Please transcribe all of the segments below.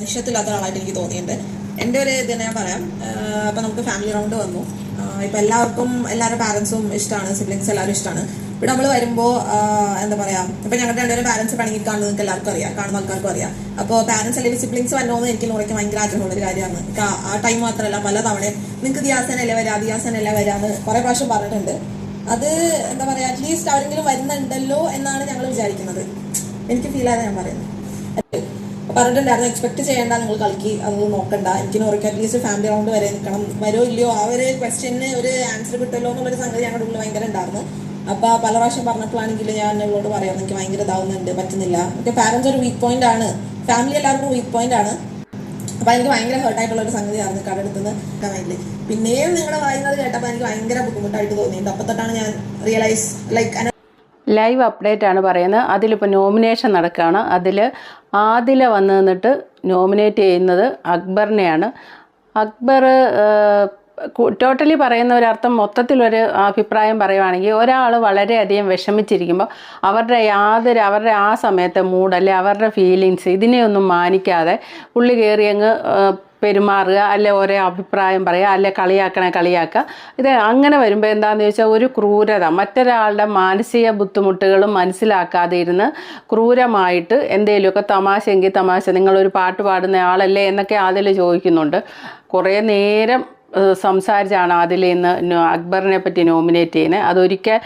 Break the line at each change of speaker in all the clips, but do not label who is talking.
മനുഷ്യത്തില്ലാത്ത ഒരാളായിട്ട് എനിക്ക് തോന്നിയിട്ടുണ്ട്. എന്റെ ഒരു ഇത് ഞാൻ പറയാം. അപ്പം നമുക്ക് ഫാമിലി റൗണ്ട് വന്നു. ഇപ്പം എല്ലാവർക്കും എല്ലാവരുടെ പാരൻസും ഇഷ്ടമാണ് സിബ്ലിങ്സ് എല്ലാവരും ഇഷ്ടമാണ് ഇവിടെ നമ്മൾ വരുമ്പോൾ എന്താ പറയുക ഇപ്പം ഞങ്ങളുടെ രണ്ടുപേരും പാരൻസ് പണിയിൽ കാണുന്നത് നിങ്ങൾക്ക് എല്ലാവർക്കും അറിയാം. കാണുന്ന ആൾക്കാർക്കും അറിയാം. അപ്പോൾ പാരൻസ് അല്ലെങ്കിൽ സിബ്ലിങ്സ് വരണമെന്ന് എനിക്ക് നോക്കി ഭയങ്കര ആഗ്രഹമുള്ള ഒരു കാര്യമാണ്. ആ- ടൈം മാത്രമല്ല പല തവണ നിങ്ങൾക്ക് ദിയാസനല്ലേ വരാ ദിയാസനല്ലേ വരാന്ന് കുറേ പ്രാവശ്യം പറഞ്ഞിട്ടുണ്ട്. അത് എന്താ പറയുക അറ്റ്ലീസ്റ്റ് അവരെങ്കിലും വരുന്നുണ്ടല്ലോ എന്നാണ് ഞങ്ങൾ വിചാരിക്കുന്നത്. എനിക്ക് ഫീൽ ആയത് ഞാൻ പറയുന്നത്. പറഞ്ഞിട്ടുണ്ടായിരുന്നു എക്സ്പെക്ട് ചെയ്യേണ്ട നിങ്ങൾ കളിക്ക് അത് നോക്കണ്ട. എനിക്ക് നോറിക്ക് അറ്റ്ലീസ്റ്റ് ഫാമിലി റൗണ്ട് വരെ നിൽക്കണം. വരോ ഇല്ലയോ ആ ഒരു ക്വസ്റ്റ്യന് ഒരു ആൻസർ കിട്ടുമല്ലോ എന്നുള്ളൊരു സംഗതി ഞങ്ങളുടെ ഉള്ളിൽ ഭയങ്കര ഉണ്ടായിരുന്നു. അപ്പൊ പല പ്രാവശ്യം പറഞ്ഞപ്പോഴാണെങ്കിൽ ഞാൻ നിങ്ങളോട് പറയാം എനിക്ക് ഭയങ്കര ഇതാവുന്നുണ്ട് പറ്റുന്നില്ല. എനിക്ക് പാരന്റ്സ് ഒരു വീക്ക് പോയിന്റ് ആണ്. ഫാമിലി എല്ലാവർക്കും വീക്ക് പോയിന്റ് ആണ്. അപ്പൊ എനിക്ക് ഭയങ്കര ഹേർട്ടായിട്ടുള്ള ഒരു സംഗതിയായിരുന്നു കടടുത്തുനിന്ന് കമന്റിൽ പിന്നെയും നിങ്ങളുടെ വായിക്കുന്നത് കേട്ടപ്പോൾ എനിക്ക് ഭയങ്കര ബുദ്ധിമുട്ടായിട്ട് തോന്നിയിട്ടുണ്ട്. അപ്പൊ തൊട്ടാണ് ഞാൻ റിയലൈസ് ലൈക്ക്
ലൈവ് അപ്ഡേറ്റ് ആണ് പറയുന്നത്. അതിലിപ്പോൾ നോമിനേഷൻ നടക്കുകയാണ് അതിൽ ആദില വന്നു നിന്നിട്ട് നോമിനേറ്റ് ചെയ്യുന്നത് അക്ബറിനെയാണ്. അക്ബർ ടോട്ടലി പറയുന്ന ഒരർത്ഥം മൊത്തത്തിലൊരു അഭിപ്രായം പറയുവാണെങ്കിൽ ഒരാൾ വളരെയധികം വിഷമിച്ചിരിക്കുമ്പോൾ അവരുടെ യാതൊരു അവരുടെ ആ സമയത്തെ മൂഡ് അല്ലെ അവരുടെ ഫീലിങ്സ് ഇതിനെയൊന്നും മാനിക്കാതെ പുള്ളി കയറി അങ്ങ് പെരുമാറുക അല്ലെ ഒരേ അഭിപ്രായം പറയുക അല്ലെ കളിയാക്കണേ കളിയാക്കുക. ഇത് അങ്ങനെ വരുമ്പോൾ എന്താണെന്ന് ചോദിച്ചാൽ ഒരു ക്രൂരത. മറ്റൊരാളുടെ മാനസിക ബുദ്ധിമുട്ടുകളും മനസ്സിലാക്കാതെ ഇരുന്ന് ക്രൂരമായിട്ട് എന്തെങ്കിലുമൊക്കെ തമാശ എങ്കിൽ തമാശ നിങ്ങളൊരു പാട്ട് പാടുന്ന ആളല്ലേ എന്നൊക്കെ ആദ്യം ചോദിക്കുന്നുണ്ട്. കുറേ നേരം സംസാരിച്ചാണ് അതിൽ ഇന്ന് അക്ബറിനെ പറ്റി നോമിനേറ്റ് ചെയ്യുന്നത്. അതൊരിക്കൽ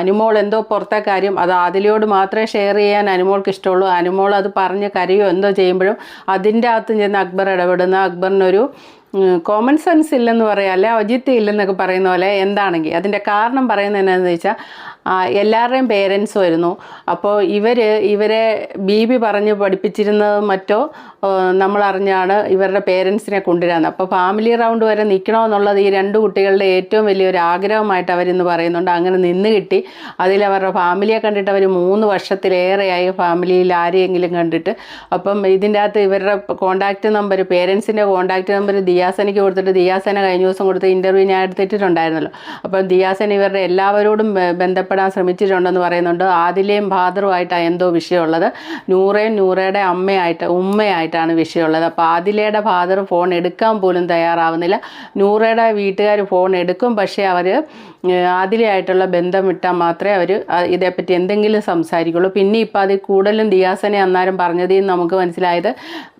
അനുമോൾ എന്തോ പുറത്തെ കാര്യം അത് അതിലോട് മാത്രമേ ഷെയർ ചെയ്യാൻ അനുമോൾക്ക് ഇഷ്ടമുള്ളൂ. അനുമോൾ അത് പറഞ്ഞ് കരയോ എന്തോ ചെയ്യുമ്പോഴും അതിന്റെ അകത്ത് ചെന്ന് അക്ബർ ഇടപെടുന്ന. അക്ബറിനൊരു കോമൺ സെൻസ് ഇല്ലെന്ന് പറയാം അല്ലെ? ഔചിത്യം ഇല്ലെന്നൊക്കെ പറയുന്ന പോലെ എന്താണെങ്കിൽ അതിന്റെ കാരണം പറയുന്നത് എന്നാന്ന് വെച്ചാൽ എല്ലാവരുടെയും പേരൻസ് വരുന്നു. അപ്പോൾ ഇവർ ഇവരെ ബി ബി പറഞ്ഞ് പഠിപ്പിച്ചിരുന്നത് മറ്റോ നമ്മൾ നമ്മളറിഞ്ഞാണ് ഇവരുടെ പേരൻസിനെ കൊണ്ടുവരാന്ന്. അപ്പോൾ ഫാമിലി റൗണ്ട് വരെ നിൽക്കണമെന്നുള്ളത് ഈ രണ്ട് കുട്ടികളുടെ ഏറ്റവും വലിയൊരു ആഗ്രഹമായിട്ട് അവരിന്ന് പറയുന്നുണ്ട്. അങ്ങനെ നിന്ന് കിട്ടി. അതിൽ അവരുടെ ഫാമിലിയെ കണ്ടിട്ട് അവർ മൂന്ന് വർഷത്തിലേറെയായി ഫാമിലിയിൽ ആരെയെങ്കിലും കണ്ടിട്ട്. അപ്പം ഇതിന്റെ അകത്ത് ഇവരുടെ കോൺടാക്റ്റ് നമ്പർ പേരൻസിന്റെ കോൺടാക്റ്റ് നമ്പർ ദിയാസനയ്ക്ക് കൊടുത്തിട്ട് ദിയാസന കഴിഞ്ഞ ദിവസം കൊടുത്ത് ഇന്റർവ്യൂ ഞാൻ എടുത്തിട്ടുണ്ടായിരുന്നല്ലോ. അപ്പം ദിയാസന ഇവരുടെ എല്ലാവരോടും ബ- ബന്ധപ്പെടാൻ ശ്രമിച്ചിട്ടുണ്ടെന്ന് പറയുന്നുണ്ട്. ആദിലയും ഭാദ്രവുമായിട്ടാണ് എന്തോ വിഷയമുള്ളത്. നൂറയും നൂറയുടെ അമ്മയായിട്ട് ഉമ്മയായിട്ടാണ് വിഷയമുള്ളത്. അപ്പോൾ ആദിലയുടെ ഫാദർ ഫോൺ എടുക്കാൻ പോലും തയ്യാറാവുന്നില്ല. നൂറയുടെ വീട്ടുകാർ ഫോൺ എടുക്കും. പക്ഷേ അവർ ആദിലയായിട്ടുള്ള ബന്ധം വിട്ടാൽ മാത്രമേ അവർ ഇതേപ്പറ്റി എന്തെങ്കിലും സംസാരിക്കുള്ളൂ. പിന്നെ ഇപ്പം അതിൽ കൂടുതലും ദിയാസനെ അന്നേരം പറഞ്ഞതിൽ നമുക്ക് മനസ്സിലായത്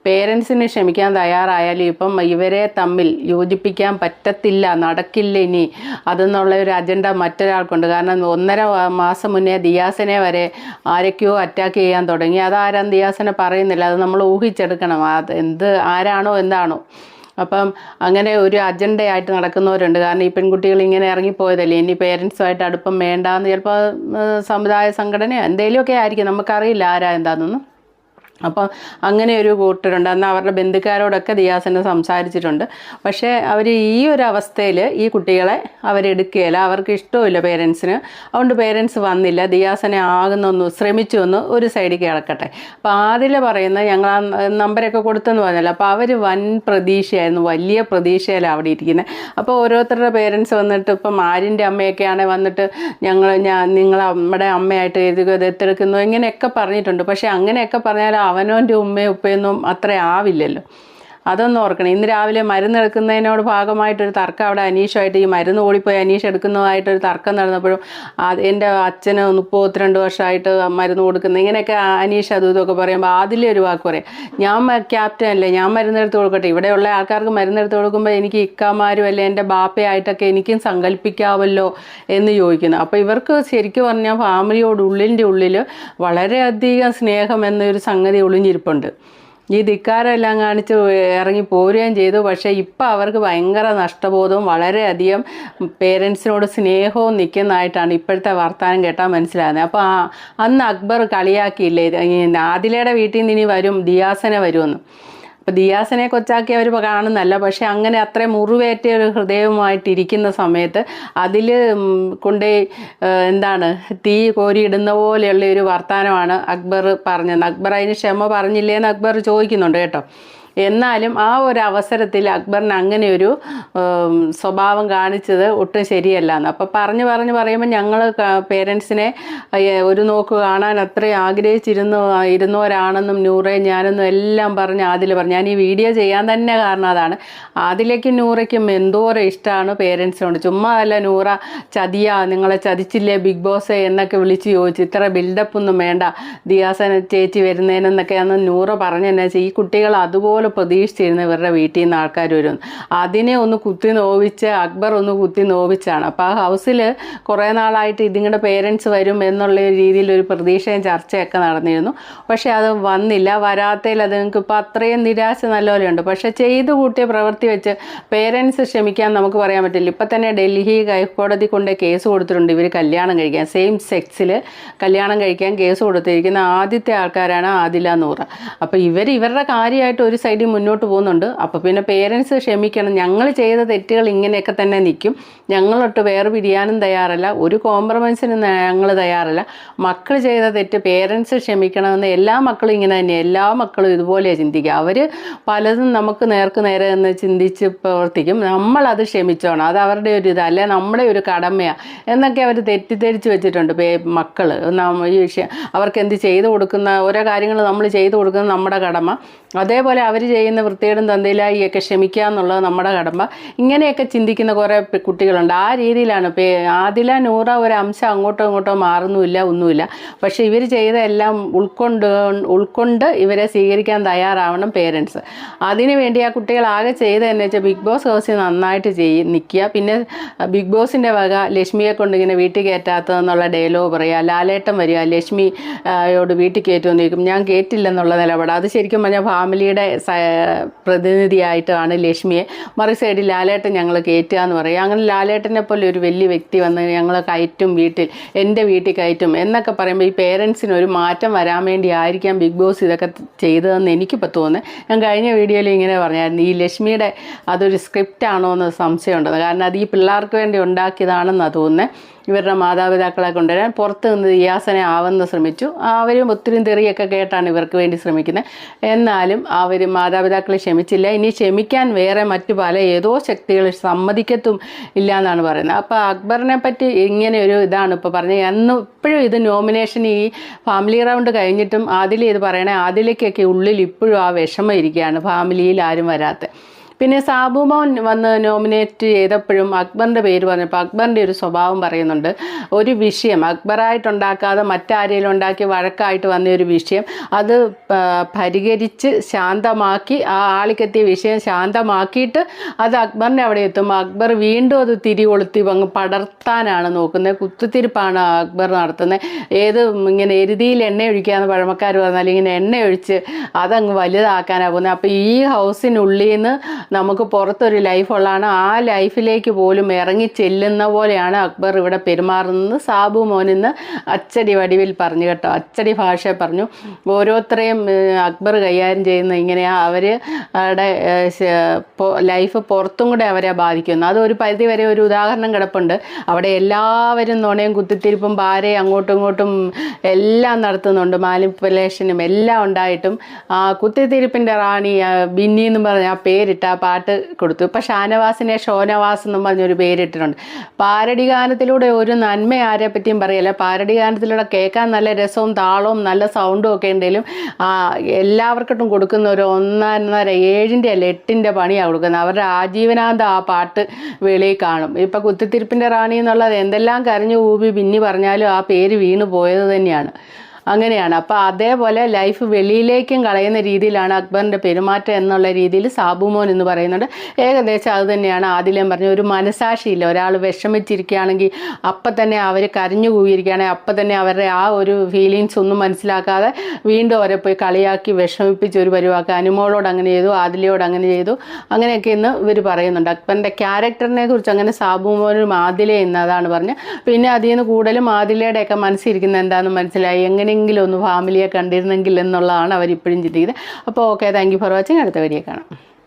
പേരൻസിന് ക്ഷമിക്കാൻ തയ്യാറായാലും ഇപ്പം ഇവരെ തമ്മിൽ യോജിപ്പിക്കാൻ പറ്റത്തില്ല നടക്കില്ല ഇനി. അതെന്നുള്ള ഒരു അജണ്ട മറ്റൊരാൾക്കുണ്ട്. കാരണം ഒന്നര മാസം മുന്നേ ദിയാസനെ വരെ ആരൊക്കെയോ അറ്റാക്ക് ചെയ്യാൻ തുടങ്ങി. അതാരാൻ ദിയാസനെ പറയുന്നില്ല. അത് നമ്മൾ ഊഹിച്ചെടുക്കണം. അത് എന്ത് ആരാണോ എന്താണോ. അപ്പം അങ്ങനെ ഒരു അജണ്ടയായിട്ട് നടക്കുന്നവരുണ്ട്. കാരണം ഈ പെൺകുട്ടികൾ ഇങ്ങനെ ഇറങ്ങിപ്പോയതല്ലേ? ഇനി പേരൻസുമായിട്ട് അടുപ്പം വേണ്ടാന്ന് ചിലപ്പോൾ സമുദായ സംഘടന എന്തെങ്കിലുമൊക്കെ ആയിരിക്കും. നമുക്കറിയില്ല ആരാ എന്താണെന്നൊന്നും അപ്പം അങ്ങനെ ഒരു കൂട്ടരുണ്ട്. അന്ന് അവരുടെ ബന്ധുക്കാരോടൊക്കെ ദിയാസന സംസാരിച്ചിട്ടുണ്ട്. പക്ഷേ അവർ ഈ ഒരു അവസ്ഥയിൽ ഈ കുട്ടികളെ അവരെടുക്കുകയില്ല അവർക്ക് ഇഷ്ടമില്ല പേരൻസിന്. അതുകൊണ്ട് പേരൻസ് വന്നില്ല. ദിയാസനെ ആകുന്നൊന്ന് ശ്രമിച്ചു ഒന്ന് ഒരു സൈഡിൽ കിടക്കട്ടെ അപ്പോൾ ആദില പറയുന്നത് ഞങ്ങൾ ആ നമ്പരൊക്കെ കൊടുത്തെന്ന് പറഞ്ഞല്ലോ. അപ്പോൾ അവർ വൻ പ്രതീക്ഷയായിരുന്നു. വലിയ പ്രതീക്ഷയിലാണ് അവിടെ ഇരിക്കുന്നത് അപ്പോൾ ഓരോരുത്തരുടെ പേരൻസ് വന്നിട്ട് ഇപ്പം ആരിന്റെ അമ്മയൊക്കെയാണ് വന്നിട്ട് ഞങ്ങൾ ഞാൻ നിങ്ങൾ നമ്മുടെ അമ്മയായിട്ട് എഴുതുക ദത്തെടുക്കുന്നു ഇങ്ങനെയൊക്കെ പറഞ്ഞിട്ടുണ്ട്. പക്ഷേ അങ്ങനെയൊക്കെ പറഞ്ഞാൽ അവനവന്റെ ഉമ്മയും ഉപ്പയൊന്നും അത്ര ആവില്ലല്ലോ. അതൊന്നും ഓർക്കണം. ഇന്ന് രാവിലെ മരുന്ന് എടുക്കുന്നതിനോട് ഭാഗമായിട്ടൊരു തർക്കം അവിടെ അനീഷുമായിട്ട് ഈ മരുന്ന് ഓടിപ്പോയി അനീഷ് എടുക്കുന്നതായിട്ടൊരു തർക്കം നടന്നപ്പോഴും എന്റെ അച്ഛന് മുപ്പത്തിരണ്ട് വർഷമായിട്ട് മരുന്ന് കൊടുക്കുന്നത് ഇങ്ങനെയൊക്കെ അനീഷ് അതും ഇതൊക്കെ പറയുമ്പോൾ ആദ്യമേ ഒരു വാക്ക് പറയാം. ഞാൻ ക്യാപ്റ്റൻ അല്ലേ? ഞാൻ മരുന്നെടുത്ത് കൊടുക്കട്ടെ. ഇവിടെയുള്ള ആൾക്കാർക്ക് മരുന്നെടുത്ത് കൊടുക്കുമ്പോൾ എനിക്ക് ഇക്കാമാരും അല്ലെ എന്റെ ബാപ്പയായിട്ടൊക്കെ എനിക്കും സങ്കല്പിക്കാമല്ലോ എന്ന് ചോദിക്കുന്നു. അപ്പോൾ ഇവർക്ക് ശരിക്കും പറഞ്ഞാൽ ഫാമിലിയോട് ഉള്ളിന്റെ ഉള്ളിൽ വളരെയധികം സ്നേഹം എന്നൊരു സംഗതി ഒളിഞ്ഞിരിപ്പുണ്ട്. ഈ ധിക്കാരെല്ലാം കാണിച്ച് ഇറങ്ങി പോരുകയും ചെയ്തു. പക്ഷേ ഇപ്പം അവർക്ക് ഭയങ്കര നഷ്ടബോധവും വളരെയധികം പേരൻസിനോട് സ്നേഹവും നിൽക്കുന്നതായിട്ടാണ് ഇപ്പോഴത്തെ വർത്തമാനം കേട്ടാൽ മനസ്സിലാകുന്നത്. അപ്പോൾ അന്ന് അക്ബർ കളിയാക്കിയില്ലേ? ആദിലയുടെ വീട്ടിൽ നിന്ന് ഇനി വരും ദിയാസനെ വരുമെന്ന്. അപ്പോൾ ദിയാസിനെ കൊച്ചാക്കി അവർ കാണുന്നല്ല പക്ഷെ അങ്ങനെ അത്ര മുറിവേറ്റ ഒരു ഹൃദയവുമായിട്ടിരിക്കുന്ന സമയത്ത് അതിൽ കൊണ്ടേ എന്താണ് തീ കോരിയിടുന്ന പോലെയുള്ള ഒരു വർത്തമാനമാണ് അക്ബർ പറഞ്ഞത്. അക്ബർ അതിന് ക്ഷമ പറഞ്ഞില്ലേന്ന് അക്ബർ ചോദിക്കുന്നുണ്ട് കേട്ടോ. എന്നാലും ആ ഒരു അവസരത്തിൽ അക്ബറിന് അങ്ങനെ ഒരു സ്വഭാവം കാണിച്ചത് ഒട്ടും ശരിയല്ല എന്ന്. അപ്പോൾ പറഞ്ഞു പറഞ്ഞു പറയുമ്പോൾ ഞങ്ങൾ പേരൻസിനെ ഒരു നോക്ക് കാണാൻ അത്രയും ആഗ്രഹിച്ചിരുന്നു ഇരുന്നവരാണെന്നും നൂറെ ഞാനെന്നും എല്ലാം പറഞ്ഞ് ആദിൽ പറഞ്ഞു. ഞാൻ ഈ വീഡിയോ ചെയ്യാൻ തന്നെ കാരണം അതാണ്. ആദിലേക്കും നൂറയ്ക്കും എന്തോരം ഇഷ്ടമാണ് പേരൻസിനോട് ചുമ്മാ അല്ല നൂറ ചതിയ നിങ്ങളെ ചതിച്ചില്ലേ ബിഗ് ബോസ് എന്നൊക്കെ വിളിച്ച് ചോദിച്ചു ഇത്ര ബിൽഡപ്പൊന്നും വേണ്ട ദിയാസന ചേച്ചി വരുന്നതിനെന്നൊക്കെ അന്ന് നൂറ പറഞ്ഞെന്നു വെച്ചാൽ ഈ കുട്ടികൾ അതുപോലെ പ്രതീക്ഷിച്ചിരുന്നു ഇവരുടെ വീട്ടിൽ നിന്ന് ആൾക്കാർ വരും അതിനെ ഒന്ന് കുത്തി നോവിച്ച് അക്ബർ ഒന്ന് കുത്തി നോവിച്ചാണ്. അപ്പോൾ ആ ഹൗസിൽ കുറേ നാളായിട്ട് ഇതിങ്ങളുടെ പേരൻസ് വരും എന്നുള്ള രീതിയിൽ ഒരു പ്രതീക്ഷയും ചർച്ചയൊക്കെ നടന്നിരുന്നു. പക്ഷേ അത് വന്നില്ല. വരാത്തതിൽ അത് നിങ്ങൾക്ക് ഇപ്പോൾ അത്രയും നിരാശ നല്ലപോലെയുണ്ട്. പക്ഷേ ചെയ്തു കൂട്ടിയ പ്രവൃത്തി വെച്ച് പേരൻസ് ക്ഷമിക്കാൻ നമുക്ക് പറയാൻ പറ്റില്ല. ഇപ്പം തന്നെ ഡൽഹി ഹൈക്കോടതി കൊണ്ട് കേസ് കൊടുത്തിട്ടുണ്ട്. ഇവർ കല്യാണം കഴിക്കാൻ സെയിം സെക്സിൽ കല്യാണം കഴിക്കാൻ കേസ് കൊടുത്തിരിക്കുന്ന ആദ്യത്തെ ആൾക്കാരാണ് ആദില നൂറ്. അപ്പോൾ ഇവർ ഇവരുടെ കാര്യമായിട്ട് ഒരു സൈഡിൽ മുന്നോട്ട് പോകുന്നുണ്ട്. അപ്പോൾ പിന്നെ പേരൻസ് ക്ഷമിക്കണം. ഞങ്ങൾ ചെയ്ത തെറ്റുകൾ ഇങ്ങനെയൊക്കെ തന്നെ നിൽക്കും. ഞങ്ങളൊട്ട് വേറെ പിരിയാനും തയ്യാറല്ല. ഒരു കോംപ്രമൈസിനും ഞങ്ങൾ തയ്യാറല്ല. മക്കൾ ചെയ്ത തെറ്റ് പേരൻസ് ക്ഷമിക്കണമെന്ന് എല്ലാ മക്കളും ഇങ്ങനെ തന്നെ എല്ലാ മക്കളും ഇതുപോലെയാണ് ചിന്തിക്കുക. അവർ പലതും നമുക്ക് നേർക്ക് നേരെ എന്ന് ചിന്തിച്ച് പ്രവർത്തിക്കും. നമ്മളത് ക്ഷമിച്ചോണം. അത് അവരുടെ ഒരു ഇത് അല്ലെ? നമ്മുടെ ഒരു കടമയാണ് എന്നൊക്കെ അവർ തെറ്റിദ്ധരിച്ച് വെച്ചിട്ടുണ്ട് മക്കൾ ഈ അവർക്ക് എന്ത് ചെയ്തു കൊടുക്കുന്ന ഓരോ കാര്യങ്ങൾ നമ്മൾ ചെയ്തു കൊടുക്കുന്നത് നമ്മുടെ കടമ. അതേപോലെ അവർ ചെയ്യുന്ന വൃത്തികേടും തന്തയിലായിയൊക്കെ ക്ഷമിക്കുക എന്നുള്ളത് നമ്മുടെ കടമ്പ ഇങ്ങനെയൊക്കെ ചിന്തിക്കുന്ന കുറേ കുട്ടികളുണ്ട്. ആ രീതിയിലാണ്. ആദില നൂറ ഒരു അംശം അങ്ങോട്ടോ ഇങ്ങോട്ടോ മാറുന്നുമില്ല ഒന്നുമില്ല. പക്ഷേ ഇവർ ചെയ്ത എല്ലാം ഉൾക്കൊണ്ട് ഉൾക്കൊണ്ട് ഇവരെ സ്വീകരിക്കാൻ തയ്യാറാവണം പേരൻസ് അതിനുവേണ്ടി ആ കുട്ടികൾ ആകെ ചെയ്തതെന്ന് വെച്ചാൽ ബിഗ് ബോസ് ഹൗസിൽ നന്നായിട്ട് ചെയ്യ നിൽക്കുക പിന്നെ ബിഗ് ബോസിന്റെ വക ലക്ഷ്മിയെ കൊണ്ട് ഇങ്ങനെ വീട്ടിൽ കയറ്റാത്തതെന്നുള്ള ഡയലോഗ് പറയുക. ലാലേട്ടം വരിക. ലക്ഷ്മിയോട് വീട്ടിൽ കയറ്റുമെന്ന് ചോദിക്കും. ഞാൻ കേട്ടില്ലെന്നുള്ള നിലപാട്. അത് ശരിക്കും പറഞ്ഞാൽ ഫാമിലിയുടെ പ്രതിനിധിയായിട്ടാണ് ലക്ഷ്മിയെ. മറു സൈഡിൽ ലാലേട്ടൻ ഞങ്ങൾ കയറ്റുക എന്ന് പറയും. അങ്ങനെ ലാലേട്ടനെ പോലെ ഒരു വലിയ വ്യക്തി വന്ന് ഞങ്ങൾ കയറ്റും വീട്ടിൽ എന്റെ വീട്ടിൽ കയറ്റും എന്നൊക്കെ പറയുമ്പോൾ ഈ പേരൻസിന് ഒരു മാറ്റം വരാൻ വേണ്ടി ആയിരിക്കാം ബിഗ് ബോസ് ഇതൊക്കെ ചെയ്തതെന്ന് എനിക്കിപ്പോൾ തോന്നുന്നത് ഞാൻ കഴിഞ്ഞ വീഡിയോയിൽ ഇങ്ങനെ പറഞ്ഞായിരുന്നു. ഈ ലക്ഷ്മിയുടെ അതൊരു സ്ക്രിപ്റ്റ് ആണോ എന്ന് സംശയമുണ്ടെന്ന്. കാരണം അത് ഈ പിള്ളേർക്ക് വേണ്ടി ഉണ്ടാക്കിയതാണെന്നാണ് തോന്നുന്നത് ഇവരുടെ മാതാപിതാക്കളെ കൊണ്ടുവരാൻ പുറത്ത് നിന്ന് ദിയാസനെ ആവുന്ന ശ്രമിച്ചു. അവരും ഒത്തിരി തെറിയൊക്കെ കേട്ടാണ് ഇവർക്ക് വേണ്ടി ശ്രമിക്കുന്നത്. എന്നാലും അവർ മാതാപിതാക്കളെ ക്ഷമിച്ചില്ല. ഇനി ക്ഷമിക്കാൻ വേറെ മറ്റു പല ഏതോ ശക്തികൾ സമ്മതിക്കത്തും ഇല്ല എന്നാണ് പറയുന്നത്. അപ്പോൾ അക്ബറിനെ പറ്റി ഇങ്ങനെ ഒരു ഇതാണ് ഇപ്പോൾ പറഞ്ഞത്. അന്ന് ഇപ്പോഴും ഇത് നോമിനേഷൻ ഈ ഫാമിലി റൗണ്ട് കഴിഞ്ഞിട്ടും ആദിൽ ഇത് പറയണേ ആദിലേക്കൊക്കെ ഉള്ളിൽ ഇപ്പോഴും ആ വിഷമം ഇരിക്കുകയാണ്. ഫാമിലിയിൽ ആരും വരാത്ത. പിന്നെ സാബുമോൻ വന്ന് നോമിനേറ്റ് ചെയ്തപ്പോഴും അക്ബറിന്റെ പേര് പറഞ്ഞപ്പോൾ അക്ബറിന്റെ ഒരു സ്വഭാവം പറയുന്നുണ്ട്. ഒരു വിഷയം അക്ബറായിട്ടുണ്ടാക്കാതെ മറ്റാരെങ്കിലും ഉണ്ടാക്കി വഴക്കായിട്ട് വന്ന ഒരു വിഷയം അത് പരിഹരിച്ച് ശാന്തമാക്കി ആ ആളിക്കെത്തിയ വിഷയം ശാന്തമാക്കിയിട്ട് അത് അക്ബറിന്റെ അവിടെ എത്തുമ്പോൾ അക്ബർ വീണ്ടും അത് തിരികൊളുത്തി അങ്ങ് പടർത്താനാണ് നോക്കുന്നത്. കുത്തുതിരിപ്പാണ് അക്ബർ നടത്തുന്നത്. ഏത് ഇങ്ങനെ എരുതിയിൽ എണ്ണ ഒഴിക്കാന്ന് പഴമക്കാർ പറഞ്ഞാൽ ഇങ്ങനെ എണ്ണ ഒഴിച്ച് അതങ്ങ് വലുതാക്കാനാകുന്നത് അപ്പോൾ ഈ ഹൗസിനുള്ളിൽ നിന്ന് നമുക്ക് പുറത്തൊരു ലൈഫുള്ളതാണ് ആ ലൈഫിലേക്ക് പോലും ഇറങ്ങി ചെല്ലുന്ന പോലെയാണ് അക്ബർ ഇവിടെ പെരുമാറുന്നത്. സാബു മോനെന്ന് അച്ചടി വടിവിൽ പറഞ്ഞു കേട്ടോ. അച്ചടി ഭാഷ പറഞ്ഞു. ഓരോരുത്തരെയും അക്ബർ കൈകാര്യം ചെയ്യുന്ന ഇങ്ങനെയാണ് അവർ അവിടെ ലൈഫ് പുറത്തും കൂടെ അവരെ ബാധിക്കുന്നു. അതൊരു പരിധി വരെ ഒരു ഉദാഹരണം കിടപ്പുണ്ട്. അവിടെ എല്ലാവരും നുണയും കുത്തിത്തിരിപ്പും പാരയും അങ്ങോട്ടും ഇങ്ങോട്ടും എല്ലാം നടത്തുന്നുണ്ട്. മാനിപ്പുലേഷനും എല്ലാം ഉണ്ടായിട്ടും. ആ കുത്തിത്തിരിപ്പിന്റെ റാണി ബിന്നി എന്ന് പറഞ്ഞ ആ പേരിട്ട് ആ പാട്ട് കൊടുത്തു. ഇപ്പം ഷാനവാസിനെ ഷോനവാസ് എന്നും പറഞ്ഞൊരു പേരിട്ടിട്ടുണ്ട്. പാരടി ഗാനത്തിലൂടെ ഒരു നന്മ ആരെ പറ്റിയും പറയല്ല. പാരടി ഗാനത്തിലൂടെ കേൾക്കാൻ നല്ല രസവും താളവും നല്ല സൗണ്ടും ഒക്കെ ഉണ്ടെങ്കിലും എല്ലാവർക്കും കൊടുക്കുന്ന ഒരു ഒന്നര ഏഴിന്റെ അല്ല എട്ടിന്റെ പണിയാണ് കൊടുക്കുന്നത്. അവരുടെ ആജീവനാന്തം ആ പാട്ട് വെളിയിൽ കാണും. ഇപ്പം കുത്തിത്തിരിപ്പിന്റെ റാണി എന്നുള്ളത് എന്തെല്ലാം കരഞ്ഞു ഊപി പിന്നി പറഞ്ഞാലും ആ പേര് വീണ് പോയത് തന്നെയാണ്. അങ്ങനെയാണ്. അപ്പോൾ അതേപോലെ ലൈഫ് വെളിയിലേക്കും കളയുന്ന രീതിയിലാണ് അക്ബറിന്റെ പെരുമാറ്റം എന്നുള്ള രീതിയിൽ സാബുമോൻ എന്ന് പറയുന്നുണ്ട്. ഏകദേശം അത് തന്നെയാണ്. ആദിലം പറഞ്ഞ ഒരു മനസാക്ഷിയില്ല. ഒരാൾ വിഷമിച്ചിരിക്കുകയാണെങ്കിൽ അപ്പം തന്നെ അവർ കരഞ്ഞു കൂവിയിരിക്കുകയാണെങ്കിൽ അപ്പം തന്നെ അവരുടെ ആ ഒരു ഫീലിങ്സ് ഒന്നും മനസ്സിലാക്കാതെ വീണ്ടും അവരെ പോയി കളിയാക്കി വിഷമിപ്പിച്ച് ഒരു പരിവാക്കുക അനുമോളോട് അങ്ങനെ ചെയ്തു ആദിലയോട് അങ്ങനെ ചെയ്തു. അങ്ങനെയൊക്കെ ഇന്ന് ഇവർ പറയുന്നുണ്ട്. അക്ബറിന്റെ ക്യാരക്ടറിനെ കുറിച്ച് അങ്ങനെ സാബുമോനും ആദിലെ എന്നതാണ് പറഞ്ഞ് പിന്നെ അതിൽ നിന്ന് കൂടുതലും ആദിലയുടെയൊക്കെ മനസ്സിരിക്കുന്നത് എന്താണെന്ന് മനസ്സിലായി? എങ്ങനെയെങ്കിലും ഒന്ന് ഫാമിലിയെ കണ്ടിരുന്നെങ്കിൽ എന്നുള്ളതാണ് അവരിപ്പോഴും ചിന്തിക്കുന്നത്. അപ്പോൾ okay thank you for watching അടുത്ത വരിയെ കാണാം.